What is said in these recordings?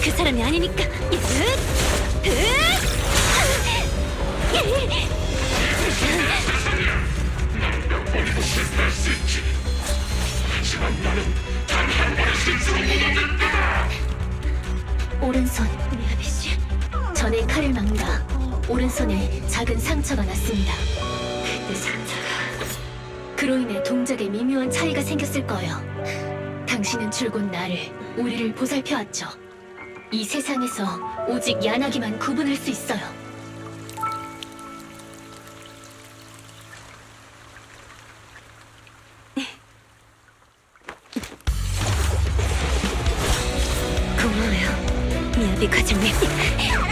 장난이 아니니까. 으, 오른손 미야비 씨. 전에 칼을 막다 오른손에 작은 상처가 났습니다. 내 상자가 그로 인해 동작에 미묘한 차이가 생겼을 거예요. 당신은 줄곧 나를 우리를 보살펴 왔죠. 이 세상에서 오직 야나기만 구분할 수 있어요. 고마워요. 미야비 과장님.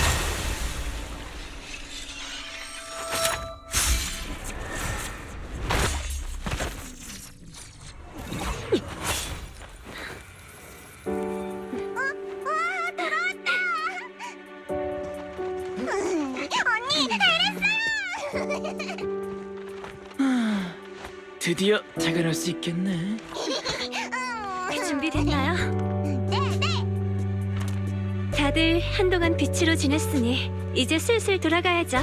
드디어 퇴근할 수 있겠네. 준비됐나요? 다들 한동안 빛으로 지냈으니 이제 슬슬 돌아가야죠.